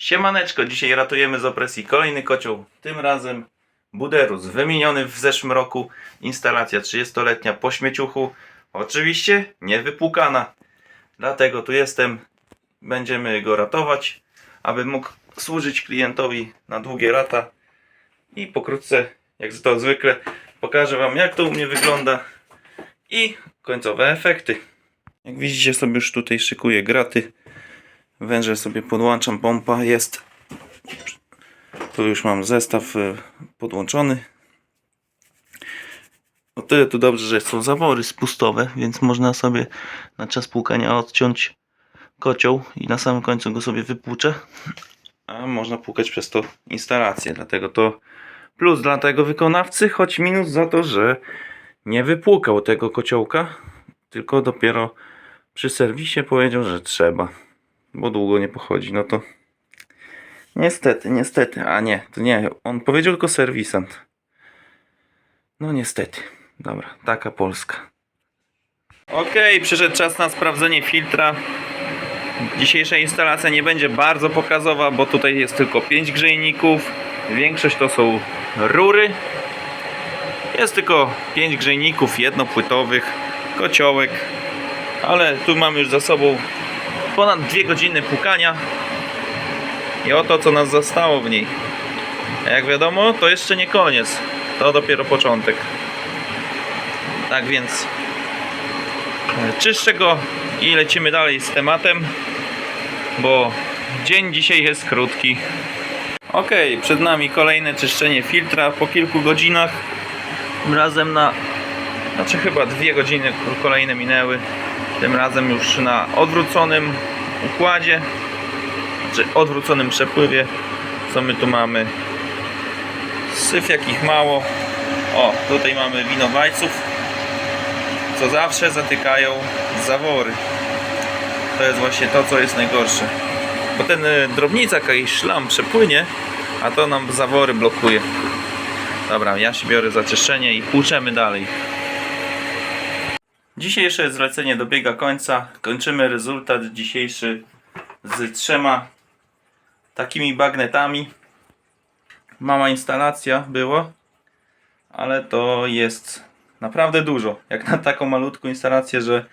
Siemaneczko, dzisiaj ratujemy z opresji kolejny kocioł, tym razem Buderus, wymieniony w zeszłym roku, instalacja 30-letnia po śmieciuchu, oczywiście nie wypłukana, dlatego tu jestem, będziemy go ratować, aby mógł służyć klientowi na długie lata. I pokrótce, jak to zwykle, pokażę Wam jak to u mnie wygląda i końcowe efekty. Jak widzicie sobie już tutaj szykuję graty, Węże sobie podłączam, pompa jest. Tu już mam zestaw y, podłączony. O tyle tu dobrze, że są zawory spustowe, więc można sobie na czas płukania odciąć kocioł i na samym końcu go sobie wypłuczę. A można płukać przez to instalację, dlatego to plus dla tego wykonawcy, choć minus za to, że nie wypłukał tego kociołka, tylko dopiero przy serwisie powiedział, że trzeba bo długo nie pochodzi, no to niestety, niestety, a nie, to nie, on powiedział tylko serwisant. No niestety, dobra, taka Polska. Okej, przyszedł czas na sprawdzenie filtra. Dzisiejsza instalacja nie będzie bardzo pokazowa, bo tutaj jest tylko 5 grzejników. Większość to są rury. Jest tylko 5 grzejników jednopłytowych, kociołek, ale tu mamy już za sobą ponad dwie godziny pukania i oto co nas zostało w niej. A jak wiadomo, to jeszcze nie koniec. To dopiero początek. Tak więc e, czyszczę go i lecimy dalej z tematem, bo dzień dzisiaj jest krótki. Ok, przed nami kolejne czyszczenie filtra po kilku godzinach. Razem na, znaczy chyba dwie godziny kolejne minęły. Tym razem już na odwróconym układzie, czy odwróconym przepływie. Co my tu mamy? Syf jakich mało. O, tutaj mamy winowajców, co zawsze zatykają zawory. To jest właśnie to, co jest najgorsze. Bo ten y, drobnicak, jakiś szlam przepłynie, a to nam zawory blokuje. Dobra, ja się biorę za czyszczenie i płuczemy dalej. Dzisiejsze zlecenie dobiega końca. Kończymy rezultat dzisiejszy z trzema takimi bagnetami. Mała instalacja było, ale to jest naprawdę dużo. Jak na taką malutką instalację, że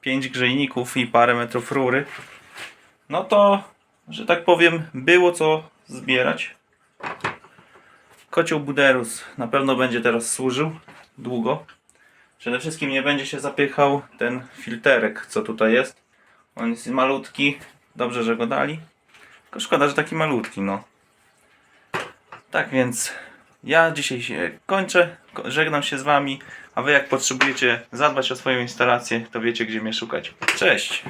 5 grzejników i parę metrów rury, no to, że tak powiem, było co zbierać. Kocioł Buderus na pewno będzie teraz służył długo. Przede wszystkim nie będzie się zapychał ten filterek, co tutaj jest. On jest malutki, dobrze, że go dali. Tylko szkoda, że taki malutki, no. Tak więc ja dzisiaj się kończę, ko- żegnam się z Wami, a Wy jak potrzebujecie zadbać o swoją instalację, to wiecie gdzie mnie szukać. Cześć!